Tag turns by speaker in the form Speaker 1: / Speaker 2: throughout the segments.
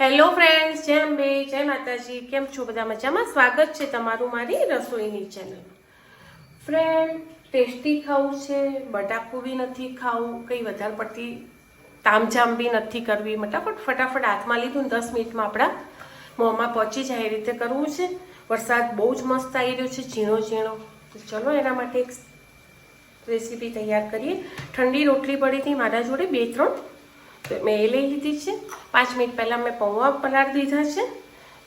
Speaker 1: Hello friends જય અંબે, જય માતાજી. કેમ છો બધા મજામાં? સ્વાગત છે તમારું મારી રસોઈની ચેનલમાં ફ્રેન્ડ ટેસ્ટી ખાવું છે, બટાકું બી નથી ખાવું, કંઈ વધારે પડતી તામઝામ બી નથી કરવી. ફટાફટ ફટાફટ હાથમાં લીધું દસ મિનિટમાં આપણા મોંમાં પહોંચી જાય એ રીતે કરવું છે. વરસાદ બહુ જ મસ્ત આવી રહ્યો છે, ઝીણો ઝીણો. તો ચલો એના માટે એક રેસીપી તૈયાર કરીએ. ઠંડી રોટલી પડી હતી મારા જોડે બે ત્રણ તો મેં એ લઈ લીધી છે. પાંચ મિનિટ પહેલાં મેં પૌવા પલાળી દીધા છે.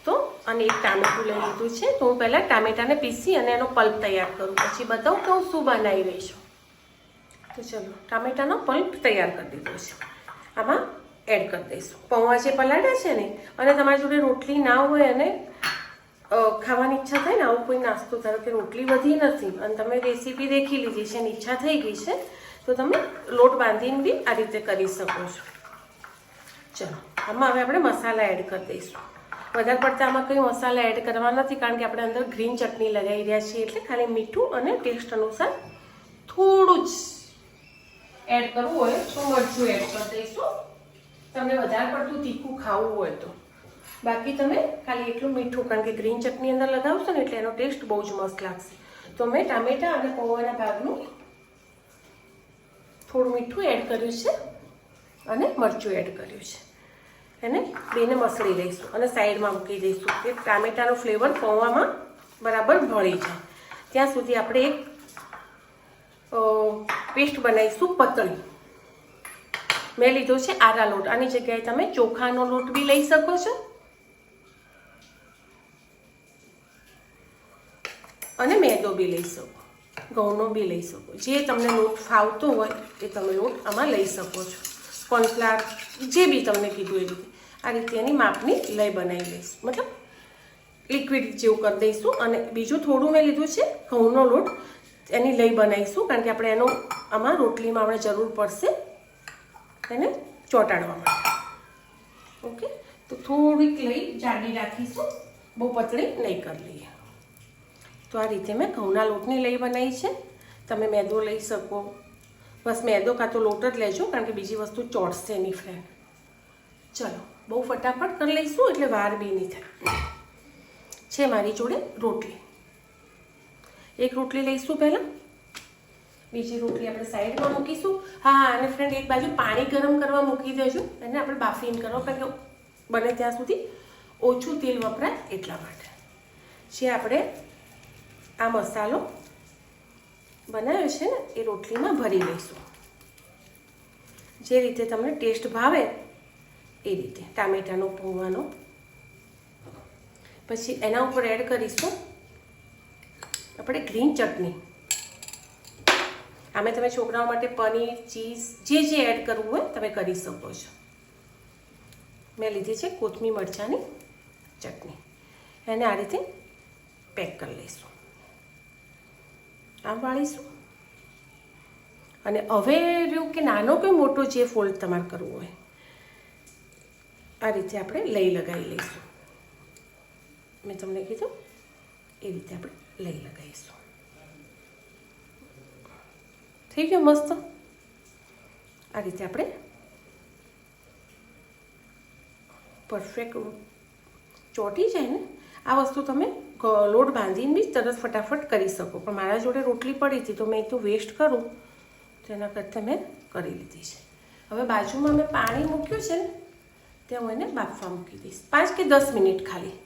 Speaker 1: તો અને એક ટામેટું લઈ લીધું છે. તો હું પહેલાં ટામેટાને પીસી અને એનો પલ્પ તૈયાર કરું. પછી બતાવું કે હું શું બનાવી રહી તો ચલો, ટામેટાનો પલ્પ તૈયાર કરી દીધો છે. આમાં એડ કરી દઈશું. પૌવા જે પલાળ્યા છે ને, અને તમારી જોડે રોટલી ના હોય અને ખાવાની ઈચ્છા થાય ને, આવું કોઈ નાસ્તો, ધારો કે રોટલી વધી નથી, અને તમે રેસીપી દેખી લીધી છે અને ઈચ્છા થઈ ગઈ છે, તો તમે લોટ બાંધીને બી આ રીતે કરી શકો છો. ચલો, આમાં હવે આપણે મસાલા એડ કરી દઈશું. વધારે પડતા આમાં કંઈ મસાલા એડ કરવા નથી, કારણ કે આપણે અંદર ગ્રીન ચટણી લગાવી રહ્યા છીએ એટલે ખાલી મીઠું અને ટેસ્ટ અનુસાર થોડું જ એડ કરવું હોય તો મરચું એડ કરી દઈશું. તમને વધારે પડતું તીખું ખાવું હોય તો. બાકી તમે ખાલી એટલું મીઠું, કારણ કે ગ્રીન ચટણી અંદર લગાવશો ને એટલે એનો ટેસ્ટ બહુ જ મસ્ત લાગશે. તો મેં ટામેટા અને પૌવાના ભાગનું થોડું મીઠું એડ કર્યું છે. અને મરચું એડ કર્યું છે. એને બેને મસળી લઈશું અને સાઈડમાં મૂકી દઈશું કે ટામેટાનો ફ્લેવર પૌવામાં બરાબર ભળી જાય. ત્યાં સુધી આપણે એક પેસ્ટ બનાવીશું પતળી. મેં લીધો છે આરા લોટ. આની જગ્યાએ તમે ચોખાનો લોટ બી લઈ શકો છો. અને મેદો બી લઈ શકો. ઘઉંનો બી લઈ શકો. જે તમને લોટ ફાવતો હોય એ તમે લોટ આમાં લઈ શકો છો. કોર્નફ્લાવર, જે બી તમને કીધું એ રીતે, આ રીતે એની માપની લઈ બનાવી લઈશ. મતલબ લિક્વિડ જેવું કરી દઈશું અને બીજું થોડું મેં લીધું છે ઘઉંનો લોટ, એની લઈ બનાવીશું કારણ કે આપણે એનો, આમાં રોટલીમાં આપણે જરૂર પડશે એને ચોંટાડવા માટે. ઓકે? તો થોડીક લઈ જાડી રાખીશું, બહુ પતળી નહીં કરી લઈએ. તો આ રીતે મેં ઘઉંના લોટની લઈ બનાવી છે. તમે મેદો લઈ શકો બસ મેદો કાં તો લોટ જ લેજો, કારણ કે બીજી વસ્તુ ચોટશે નહીં ફ્રેન્ડ ચલો, બહુ ફટાફટ કરી લઈશું, એટલે વાર બી નહીં થાય. છે મારી જોડે રોટલી. એક રોટલી લઈશું પહેલાં. બીજી રોટલી આપણે સાઈડમાં મૂકીશું. હા અને ફ્રેન્ડ એક બાજુ પાણી ગરમ કરવા મૂકી દેજો, એને આપણે બાફીન કરો, કારણ કે બને ત્યાં સુધી ઓછું તેલ વપરાય એટલા માટે. જે આપણે આ મસાલો બનાવ્યો છે ને, એ રોટલીમાં ભરી લઈશું જે રીતે તમને ટેસ્ટ ભાવે, એ રીતે. ટામેટાનો પૌવાનો. પછી એના ઉપર એડ કરીશું આપણે ગ્રીન ચટણી. આમે તમે છોકરાઓ માટે પનીર, ચીઝ, જે જે એડ કરવું હોય, તમે કરી શકો છો. મેં લીધી છે કોથમી મરચાંની ચટણી. એને આ રીતે પેક કરી લઈશું. આમ વાળીશું અને હવે રહ્યું કે નાનો કે મોટો જે ફોલ્ડ તમારે કરવો હોય, આ રીતે આપણે લઈ લગાવી લઈશું. મેં તમને કીધું, એ રીતે આપણે લઈ લગાવીશું. થઈ ગયું મસ્ત? આ રીતે આપણે પરફેક્ટ ચોટી જાય ને, આ વસ્તુ તમે લોટ બાંધીને બી તરત ફટાફટ કરી શકો. પણ મારા જોડે રોટલી પડી હતી તો મેં તો વેસ્ટ કરું. તો એના કરતાં મેં કરી લીધી છે. હવે બાજુમાં મેં પાણી મૂક્યું છે ને, ત્યાં હું એને બાફવા મૂકી દઈશ. પાંચ કે દસ મિનિટ ખાલી.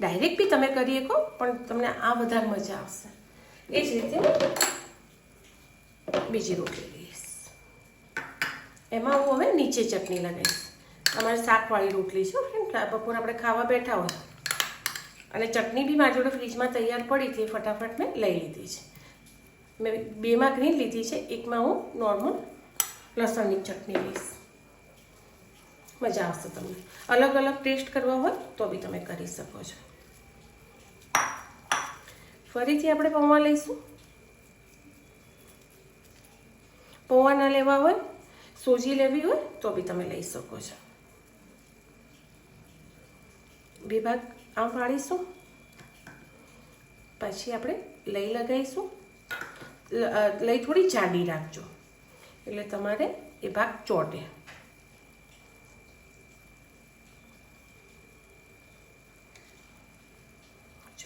Speaker 1: ડાયરેક્ટ બી તમે કરી શકો, પણ તમને આ વધારે મજા આવશે. એ જ રીતે બીજી રોટલી લઈશ. એમાં હું હવે નીચે ચટણી લગાવીશ. અમારે શાકવાળી રોટલી છે ફ્રેન્ડ બપોર આપણે ખાવા બેઠા હોય. અને ચટણી બી મારી જોડે ફ્રીજમાં તૈયાર પડી હતી ફટાફટ મેં લઈ લીધી છે. મેં બેમાં ગ્રીન લીધી છે, એકમાં હું નોર્મલ લસણની ચટણી લઈશ. મજા આવશે તમને. અલગ અલગ ટેસ્ટ કરવા હોય તો બી તમે કરી શકો છો. ફરીથી આપણે પૌવા લઈશું. પૌવા ના લેવા હોય, સોજી લેવી હોય તો બી તમે લઈ શકો છો. બે ભાગ આમ વાળીશું. પછી આપણે લઈ લગાવીશું લઈ થોડી જાડી રાખજો. એટલે તમારે એ ભાગ ચોટે.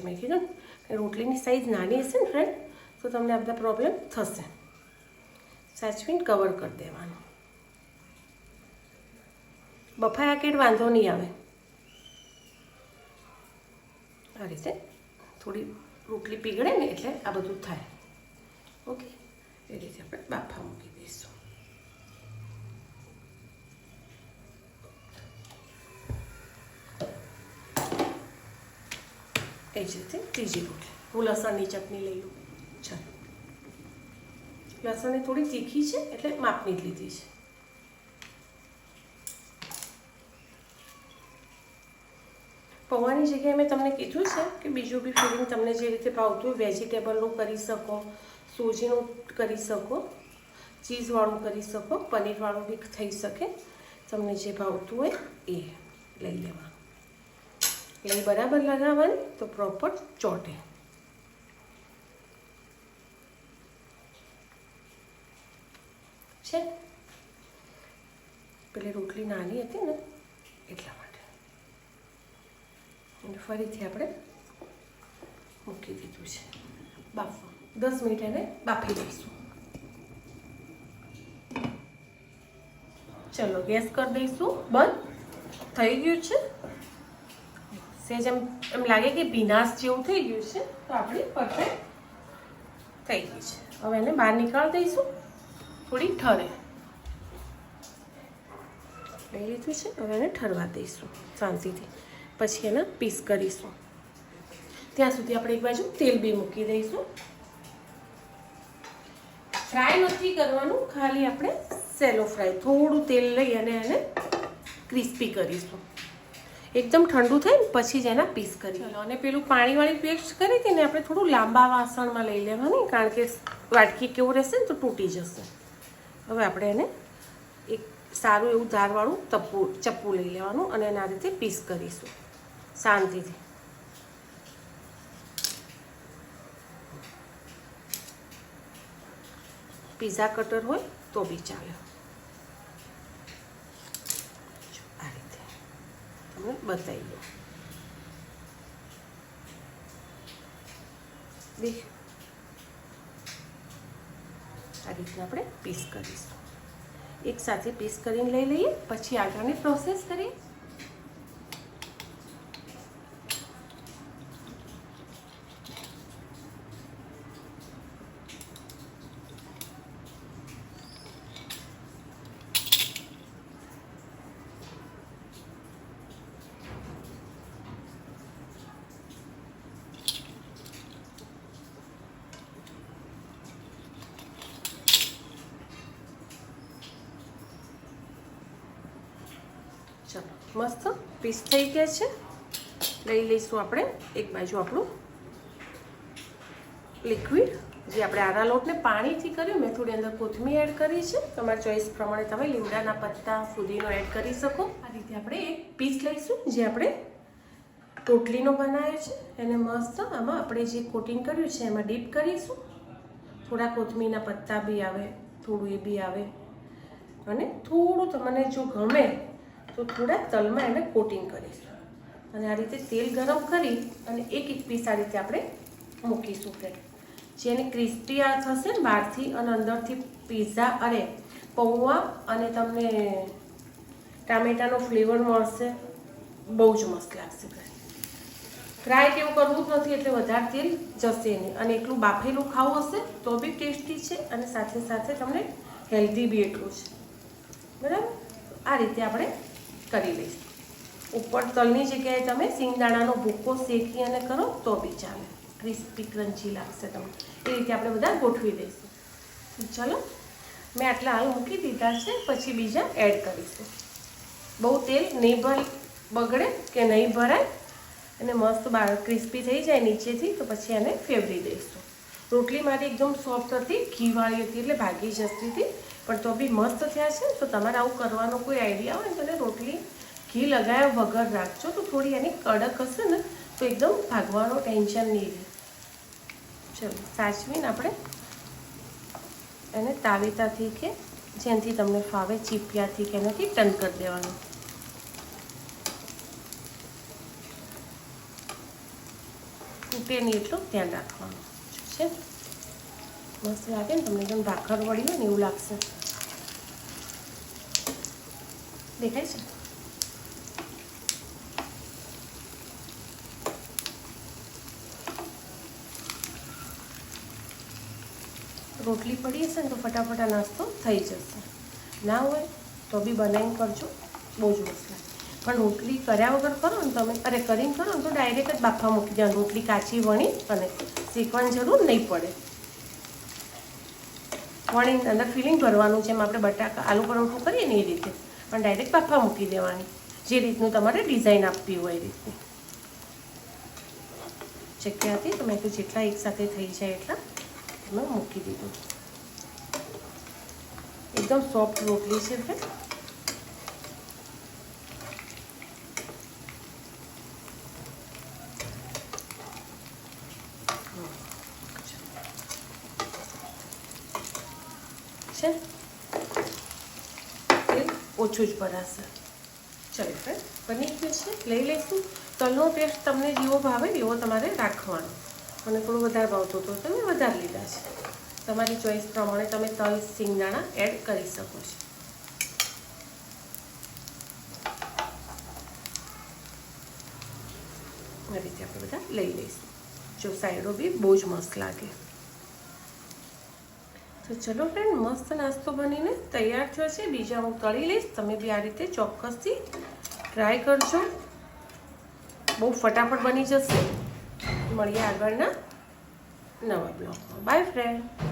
Speaker 1: મેં કીધું ને, રોટલીની સાઈઝ નાની હશે ને ફ્રેન્ડ તો તમને આ બધા પ્રોબ્લેમ થશે. સાચવીને કવર કરી દેવાનું. બફાયા કેટ વાંધો નહીં આવે. આ રીતે થોડી રોટલી પીગળે ને એટલે આ બધું થાય. ઓકે. એ રીતે આપણે બાફા મૂકી દઈશું. એ જ રીતે ત્રીજી રોટલી. હું લસણની ચટણી લઈ લઉં. ચાલો. લસણની થોડી તીખી છે એટલે માપની જ લીધી છે. પૌવાની જગ્યાએ મેં તમને કીધું છે કે બીજું બી ફિલિંગ તમને જે રીતે ભાવતું વેજીટેબલનું કરી શકો સૂજીનું કરી શકો ચીઝવાળું કરી શકો પનીરવાળું બી થઈ શકે. તમને જે ભાવતું હોય એ લઈ લેવાનું. એ બરાબર લગાવવાની તો પ્રોપર ચોટે. છે? પેલી રોટલી નાની હતી ને, એટલા અને ફરીથી આપણે મૂકી દીધું છે. બાફવા. દસ મિનિટ એને બાફી દઈશું ચલો, ગેસ કરી દઈશું. બંધ. થઈ ગયું છે. સેજ એમ એમ લાગે કે ભીનાશ જેવું થઈ ગયું છે, તો આપણી પરફેક્ટ થઈ ગઈ છે. હવે એને બહાર નીકાળી દઈશું. થોડી ઠરે. લઈ લીધું છે. હવે એને ઠરવા દઈશું શાંતિથી. પછી એના પીસ કરીશું. ત્યાં સુધી આપણે એક બાજુ તેલ બી મૂકી દઈશું. ફ્રાય નથી કરવાનું, ખાલી આપણે સેલો ફ્રાય થોડું તેલ લઈ અને એને ક્રિસ્પી કરીશું. એકદમ ઠંડુ થાય ને, પછી જ એના પીસ કરી અને પેલું પાણીવાળી પેસ્ટ કરી હતી ને આપણે થોડું લાંબા વાસણમાં લઈ લેવાની, કારણ કે વાટકી કેવું રહેશે ને, તો તૂટી જશે. હવે આપણે એને એક સારું એવું ધારવાળું તપ્પુ ચપ્પુ લઈ લેવાનું અને એના રીતે પીસ કરીશું. શાંતિથી. પીઝા કટર હોય તો બી ચાલે. આ રીતે તમને બતાવી દો દેખ. આ રીતના આપણે પીસ કરીશું. એક સાથે પીસ કરીને લઈ લઈએ, પછી આગળની પ્રોસેસ કરીએ. ચલો, મસ્ત પીસ થઈ ગયા છે. લઈ લઈશું આપણે એક બાજુ આપણું લિક્વિડ જે આપણે આના લોટને પાણીથી કર્યું, મેં થોડી અંદર કોથમીર એડ કરી છે. તમારા ચોઈસ પ્રમાણે તમે લીમડાના પત્તા ફુદીનો એડ કરી શકો. આ રીતે આપણે એક પીસ લઈશું, જે આપણે ટોટલીનો બનાવ્યો છે. એને મસ્ત આમાં આપણે જે કોટિંગ કર્યું છે, એમાં ડીપ કરીશું. થોડા કોથમીરના પત્તા બી આવે, થોડું એ બી આવે. અને થોડું તમને જો ગમે તો થોડા તલમાં એને કોટિંગ કરીશું. અને આ રીતે તેલ ગરમ કરી અને એક એક પીસ આ રીતે આપણે મૂકીશું ફ્રેન્ડ જેને ક્રિસ્પી આ થશે ને બહારથી અને અંદરથી પીઝા અરે પૌવા અને તમને ટામેટાનો ફ્લેવર મળશે, બહુ જ મસ્ત લાગશે ફ્રાય કેવું કરવું જ નથી એટલે વધારે તેલ જશે નહીં. અને એટલું બાફેલું ખાવું હશે તો બી ટેસ્ટી છે અને સાથે સાથે તમને હેલ્ધી બી એટલું છે બરાબર? આ રીતે આપણે કરી લઈશ. ઉપર તલની જગ્યાએ તમે સિંગદાણાનો ભૂકો શેકી અને કરો તો બી ચાલે. ક્રિસ્પી, ક્રન્ચી લાગશે તમને. એ રીતે આપણે બધા ગોઠવી દઈશું. ચલો, મેં આટલા હાલ મૂકી દીધા છે, પછી બીજા એડ કરીશું. બહુ તેલ નહીં ભર, બગડે કે નહીં ભરાય, અને મસ્ત ક્રિસ્પી થઈ જાય નીચેથી, તો પછી એને ફેવરી દઈશું. રોટલી મારી એકદમ સોફ્ટ હતી ઘીવાળી હતી એટલે ભાગી જતી હતી. પણ તો બી મસ્ત થયા છે તો તમારે આવું કરવાનો કોઈ આઈડિયા હોય ને તો રોટલી, ઘી લગાવ્યા વગર રાખજો. તો થોડી એની કડક હશે ને, તો એકદમ ભાગવાનો ટેન્શન નહીં રહે. ચલો, સાચવીને આપણે એને તાવેતાથી કે જેનાથી તમને ફાવે, ચીપિયાથી કે એનાથી ટન કરી દેવાનું. તૂટે નહીં એટલું ધ્યાન રાખવાનું. છે? મસ્ત લાગે ને તમને, એકદમ ભાખર વળી હોય ને એવું લાગશે. દેખાય છે? રોટલી પડી હશે ને તો ફટાફટ નાસ્તો થઈ જશે. ના હોય તો બી બનાવીને કરજો, બહુ જ મસ્ત પણ રોટલી કર્યા વગર કરો ને તમે, અરે કરીને કરો ને તો ડાયરેક્ટ જ બાફા મૂકી દેવાનું. રોટલી કાચી વણી અને શેકવાની જરૂર નહીં પડે. વણી અંદર ફિલિંગ ભરવાનું, જેમ આપણે બટાકા, આલુ પરોઠું કરીએ ને એ રીતે, પણ ડાયરેક્ટ બાફા મૂકી દેવાની. જે રીતનું તમારે ડિઝાઇન આપવી હોય એ રીતની ચક્યાથી તમે જેટલા એકસાથે થઈ જાય એટલા તમે મૂકી દીધું. એકદમ સોફ્ટ રોટલી છે ફ્રેન્ડ છે? તેલ ઓછું જ ભરાશે. ચાલો ફ્રેન્ડ, બની ગયું છે. લઈ લઈશું. તલનો ટેસ્ટ તમને જેવો ભાવે એવો તમારે રાખવાનો. મને થોડું વધારે ભાવતું હતું તો મેં વધારે લીધા છે. તમારી ચોઈસ પ્રમાણે તમે તલ, સિંગદાણા એડ કરી શકો છો. આ રીતે આપણે બધા લઈ લઈશું. જો સાઈડો બી બહુ જ મસ્ત લાગે. તો ચલો ફ્રેન્ડ મસ્ત નાસ્તો બનીને તૈયાર થયો છે. બીજા હું તળી લઈશ. તમે બી આ રીતે ચોક્કસથી ટ્રાય કરજો. બહુ ફટાફટ બની જશે. મળીએ આગળના નવા બ્લોગમાં. By friend